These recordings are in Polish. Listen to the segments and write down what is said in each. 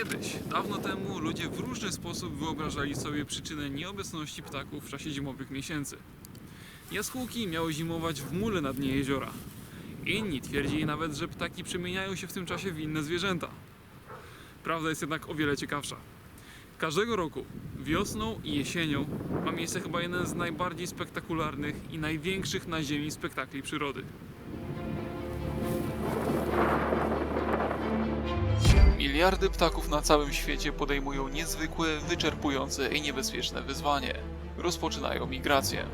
Kiedyś, dawno temu, ludzie w różny sposób wyobrażali sobie przyczynę nieobecności ptaków w czasie zimowych miesięcy. Jaskółki miały zimować w mule na dnie jeziora. Inni twierdzili nawet, że ptaki przemieniają się w tym czasie w inne zwierzęta. Prawda jest jednak o wiele ciekawsza. Każdego roku, wiosną i jesienią, ma miejsce chyba jeden z najbardziej spektakularnych i największych na Ziemi spektakli przyrody. Miliardy ptaków na całym świecie podejmują niezwykłe, wyczerpujące i niebezpieczne wyzwanie. Rozpoczynają migrację.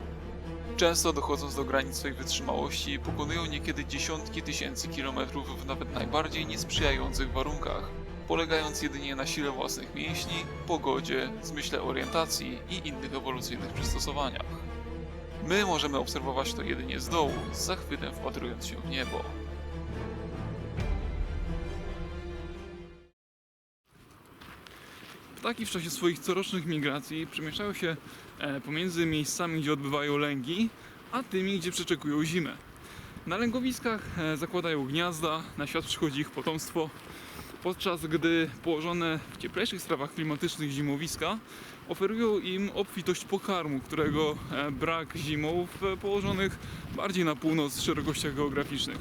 Często dochodząc do granic swojej wytrzymałości, pokonują niekiedy dziesiątki tysięcy kilometrów w nawet najbardziej niesprzyjających warunkach, polegając jedynie na sile własnych mięśni, pogodzie, zmyśle orientacji i innych ewolucyjnych przystosowaniach. My możemy obserwować to jedynie z dołu, z zachwytem wpatrując się w niebo. Ptaki w czasie swoich corocznych migracji przemieszczają się e, pomiędzy miejscami, gdzie odbywają lęgi, a tymi, gdzie przeczekują zimę. Na lęgowiskach e, zakładają gniazda, na świat przychodzi ich potomstwo, podczas gdy położone w cieplejszych strawach klimatycznych zimowiska oferują im obfitość pokarmu, którego e, brak zimą w położonych bardziej na północ szerokościach geograficznych.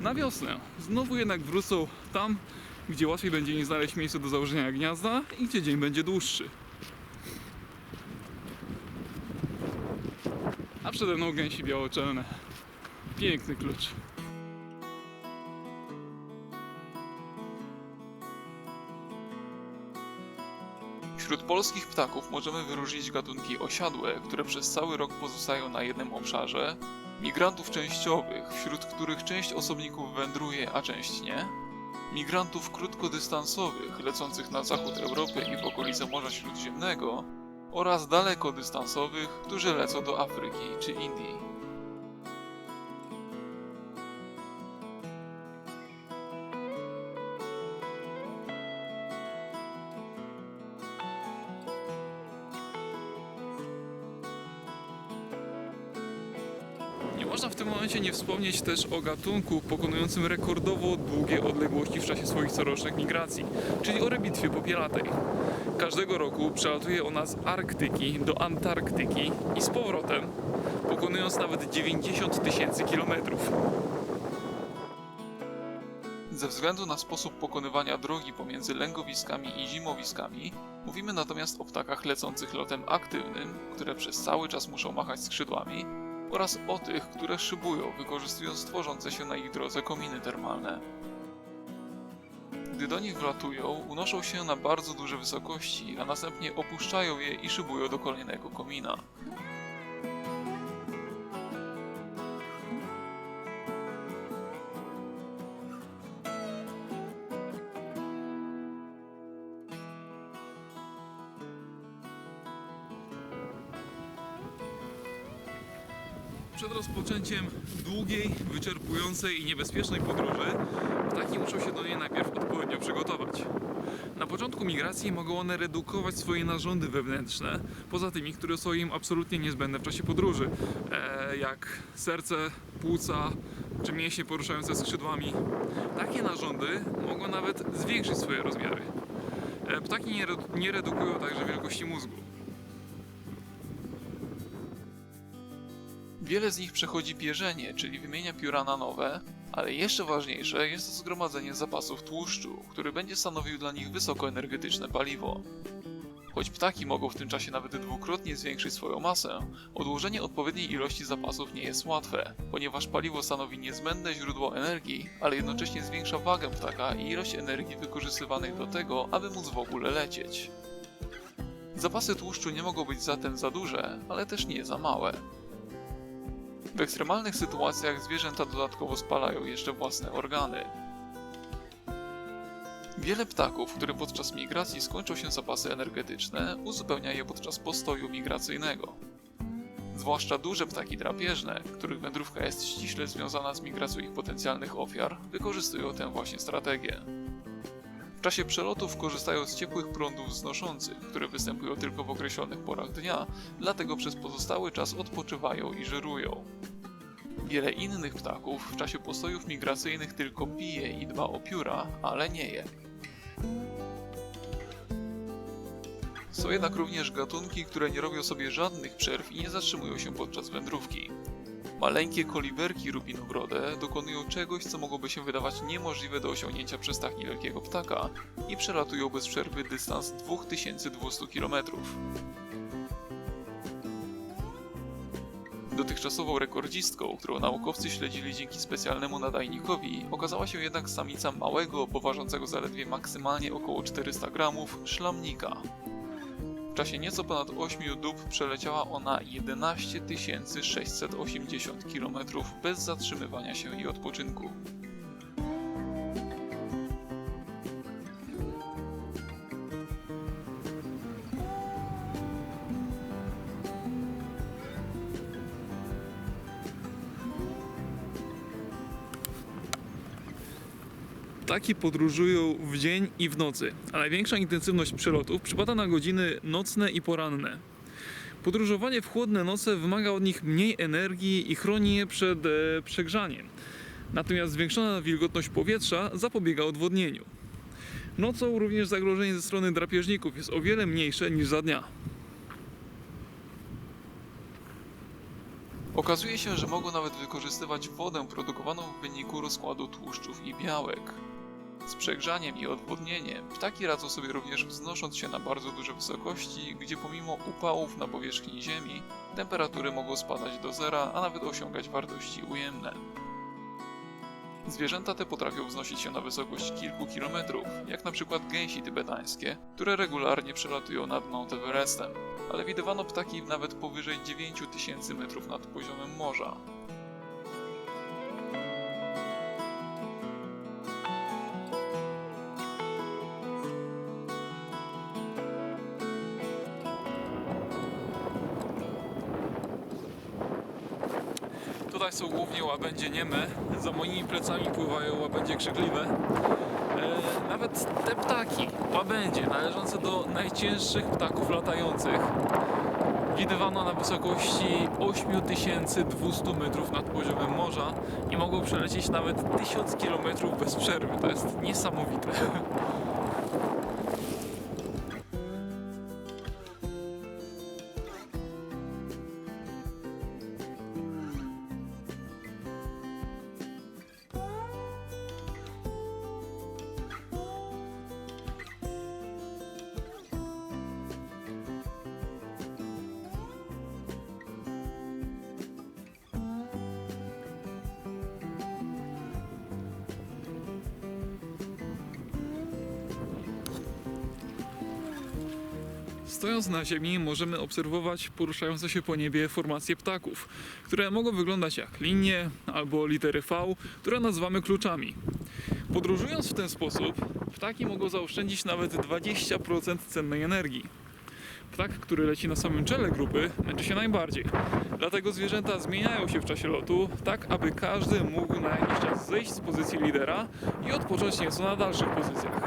Na wiosnę znowu jednak wrócą tam, gdzie łatwiej będzie im znaleźć miejsce do założenia gniazda i gdzie dzień będzie dłuższy. A przede mną gęsi białoczelne. Piękny klucz. Wśród polskich ptaków możemy wyróżnić gatunki osiadłe, które przez cały rok pozostają na jednym obszarze, migrantów częściowych, wśród których część osobników wędruje, a część nie, migrantów krótkodystansowych lecących na zachód Europy i w okolice Morza Śródziemnego oraz dalekodystansowych, którzy lecą do Afryki czy Indii. Nie wspomnieć też o gatunku pokonującym rekordowo długie odległości w czasie swoich corocznych migracji, czyli o rybitwie popielatej. Każdego roku przelatuje ona z Arktyki do Antarktyki i z powrotem, pokonując nawet 90 tysięcy kilometrów. Ze względu na sposób pokonywania drogi pomiędzy lęgowiskami i zimowiskami, mówimy natomiast o ptakach lecących lotem aktywnym, które przez cały czas muszą machać skrzydłami, oraz o tych, które szybują, wykorzystując tworzące się na ich drodze kominy termalne. Gdy do nich wlatują, unoszą się na bardzo duże wysokości, a następnie opuszczają je i szybują do kolejnego komina. Przed rozpoczęciem długiej, wyczerpującej i niebezpiecznej podróży, ptaki muszą się do niej najpierw odpowiednio przygotować. Na początku migracji mogą one redukować swoje narządy wewnętrzne, poza tymi, które są im absolutnie niezbędne w czasie podróży, e, jak serce, płuca czy mięśnie poruszające skrzydłami. Takie narządy mogą nawet zwiększyć swoje rozmiary. E, ptaki nie, redu- nie redukują także wielkości mózgu. Wiele z nich przechodzi pierzenie, czyli wymienia pióra na nowe, ale jeszcze ważniejsze jest to zgromadzenie zapasów tłuszczu, który będzie stanowił dla nich wysokoenergetyczne paliwo. Choć ptaki mogą w tym czasie nawet dwukrotnie zwiększyć swoją masę, odłożenie odpowiedniej ilości zapasów nie jest łatwe, ponieważ paliwo stanowi niezbędne źródło energii, ale jednocześnie zwiększa wagę ptaka i ilość energii wykorzystywanej do tego, aby móc w ogóle lecieć. Zapasy tłuszczu nie mogą być zatem za duże, ale też nie za małe. W ekstremalnych sytuacjach zwierzęta dodatkowo spalają jeszcze własne organy. Wiele ptaków, które podczas migracji skończą się zapasy energetyczne, uzupełnia je podczas postoju migracyjnego. Zwłaszcza duże ptaki drapieżne, których wędrówka jest ściśle związana z migracją ich potencjalnych ofiar, wykorzystują tę właśnie strategię. Czasie przelotów korzystają z ciepłych prądów wznoszących, które występują tylko w określonych porach dnia, dlatego przez pozostały czas odpoczywają i żerują. Wiele innych ptaków w czasie postojów migracyjnych tylko pije i dba o pióra, ale nie je. Są jednak również gatunki, które nie robią sobie żadnych przerw i nie zatrzymują się podczas wędrówki. Maleńkie koliberki rubinowrode dokonują czegoś, co mogłoby się wydawać niemożliwe do osiągnięcia przez tak niewielkiego ptaka i przelatują bez przerwy dystans 2200 km. Dotychczasową rekordzistką, którą naukowcy śledzili dzięki specjalnemu nadajnikowi, okazała się jednak samica małego, poważącego zaledwie maksymalnie około 400 gramów, szlamnika. W czasie nieco ponad 8 dób przeleciała ona 11 680 km bez zatrzymywania się i odpoczynku. Ptaki podróżują w dzień i w nocy, a największa intensywność przelotów przypada na godziny nocne i poranne. Podróżowanie w chłodne noce wymaga od nich mniej energii i chroni je przed e, przegrzaniem. Natomiast zwiększona wilgotność powietrza zapobiega odwodnieniu. Nocą również zagrożenie ze strony drapieżników jest o wiele mniejsze niż za dnia. Okazuje się, że mogą nawet wykorzystywać wodę produkowaną w wyniku rozkładu tłuszczów i białek. Z przegrzaniem i odwodnieniem ptaki radzą sobie również wznosząc się na bardzo duże wysokości, gdzie pomimo upałów na powierzchni Ziemi temperatury mogą spadać do zera, a nawet osiągać wartości ujemne. Zwierzęta te potrafią wznosić się na wysokość kilku kilometrów, jak na przykład gęsi tybetańskie, które regularnie przelatują nad Mount Everestem, ale widywano ptaki nawet powyżej 9000 metrów nad poziomem morza. Tutaj są głównie łabędzie nieme, za moimi plecami pływają łabędzie krzykliwe. E, nawet te ptaki, łabędzie, należące do najcięższych ptaków latających, widywano na wysokości 8200 metrów nad poziomem morza i mogą przelecieć nawet 1000 km bez przerwy. To jest niesamowite. Stojąc na ziemi możemy obserwować poruszające się po niebie formacje ptaków, które mogą wyglądać jak linie albo litery V, które nazywamy kluczami. Podróżując w ten sposób, ptaki mogą zaoszczędzić nawet 20% cennej energii. Ptak, który leci na samym czele grupy, męczy się najbardziej. Dlatego zwierzęta zmieniają się w czasie lotu, tak aby każdy mógł na jakiś czas zejść z pozycji lidera i odpocząć nieco na dalszych pozycjach.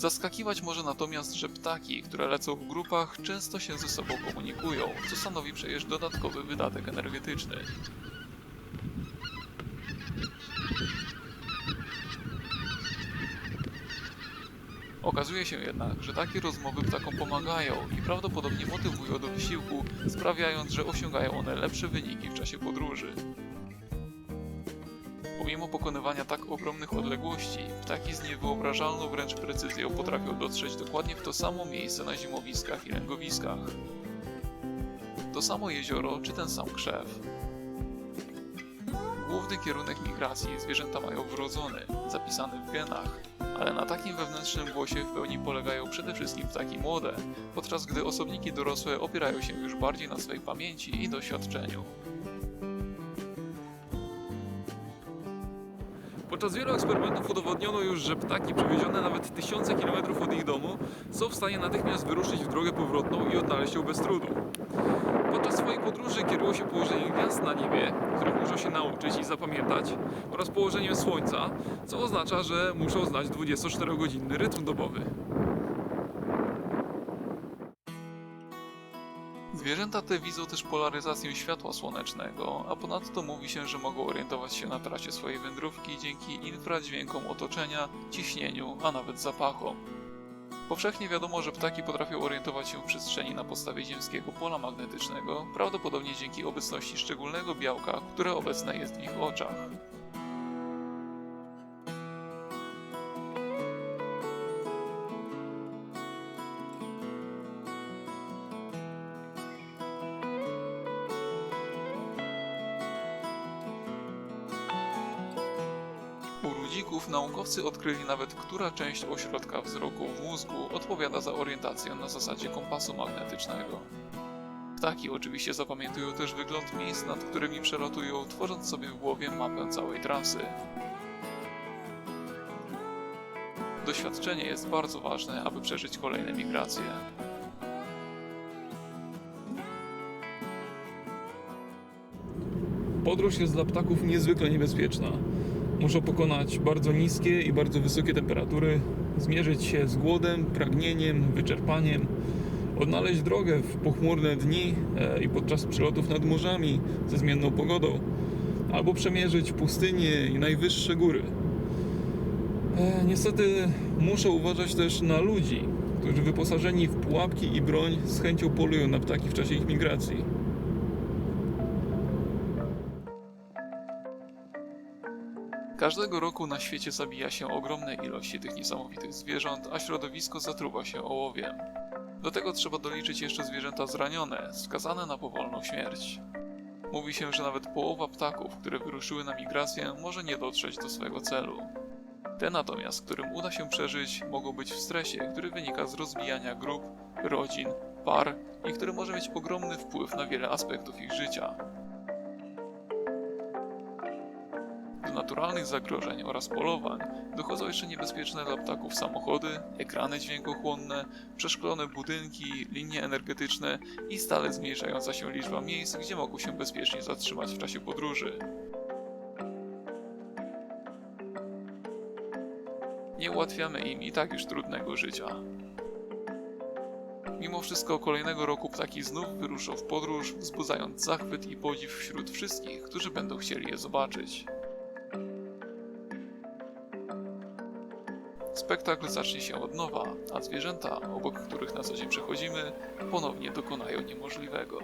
Zaskakiwać może natomiast, że ptaki, które lecą w grupach, często się ze sobą komunikują, co stanowi przecież dodatkowy wydatek energetyczny. Okazuje się jednak, że takie rozmowy ptakom pomagają i prawdopodobnie motywują do wysiłku, sprawiając, że osiągają one lepsze wyniki w czasie podróży. Pomimo pokonywania tak ogromnych odległości, ptaki z niewyobrażalną wręcz precyzją potrafią dotrzeć dokładnie w to samo miejsce na zimowiskach i lęgowiskach. To samo jezioro czy ten sam krzew. Główny kierunek migracji zwierzęta mają wrodzony, zapisany w genach, ale na takim wewnętrznym głosie w pełni polegają przede wszystkim ptaki młode, podczas gdy osobniki dorosłe opierają się już bardziej na swej pamięci i doświadczeniu. Podczas wielu eksperymentów udowodniono już, że ptaki przewiezione nawet tysiące kilometrów od ich domu są w stanie natychmiast wyruszyć w drogę powrotną i odnaleźć ją bez trudu. Podczas swojej podróży kierują się położeniem gwiazd na niebie, których muszą się nauczyć i zapamiętać, oraz położeniem słońca, co oznacza, że muszą znać 24-godzinny rytm dobowy. Zwierzęta te widzą też polaryzację światła słonecznego, a ponadto mówi się, że mogą orientować się na trasie swojej wędrówki dzięki infradźwiękom otoczenia, ciśnieniu, a nawet zapachom. Powszechnie wiadomo, że ptaki potrafią orientować się w przestrzeni na podstawie ziemskiego pola magnetycznego, prawdopodobnie dzięki obecności szczególnego białka, które obecne jest w ich oczach. U ludzików naukowcy odkryli nawet, która część ośrodka wzroku w mózgu odpowiada za orientację na zasadzie kompasu magnetycznego. Ptaki oczywiście zapamiętują też wygląd miejsc, nad którymi przelatują, tworząc sobie w głowie mapę całej trasy. Doświadczenie jest bardzo ważne, aby przeżyć kolejne migracje. Podróż jest dla ptaków niezwykle niebezpieczna. Muszą pokonać bardzo niskie i bardzo wysokie temperatury, zmierzyć się z głodem, pragnieniem, wyczerpaniem, odnaleźć drogę w pochmurne dni e, i podczas przelotów nad morzami ze zmienną pogodą, albo przemierzyć pustynie i najwyższe góry. E, Niestety muszę uważać też na ludzi, którzy wyposażeni w pułapki i broń z chęcią polują na ptaki w czasie ich migracji. Każdego roku na świecie zabija się ogromne ilości tych niesamowitych zwierząt, a środowisko zatruwa się ołowiem. Do tego trzeba doliczyć jeszcze zwierzęta zranione, skazane na powolną śmierć. Mówi się, że nawet połowa ptaków, które wyruszyły na migrację, może nie dotrzeć do swojego celu. Te natomiast, którym uda się przeżyć, mogą być w stresie, który wynika z rozbijania grup, rodzin, par i który może mieć ogromny wpływ na wiele aspektów ich życia. Naturalnych zagrożeń oraz polowań dochodzą jeszcze niebezpieczne dla ptaków samochody, ekrany dźwiękochłonne, przeszklone budynki, linie energetyczne i stale zmniejszająca się liczba miejsc, gdzie mogą się bezpiecznie zatrzymać w czasie podróży. Nie ułatwiamy im i tak już trudnego życia. Mimo wszystko kolejnego roku ptaki znów wyruszą w podróż, wzbudzając zachwyt i podziw wśród wszystkich, którzy będą chcieli je zobaczyć. Spektakl zacznie się od nowa, a zwierzęta, obok których na co dzień przechodzimy, ponownie dokonają niemożliwego.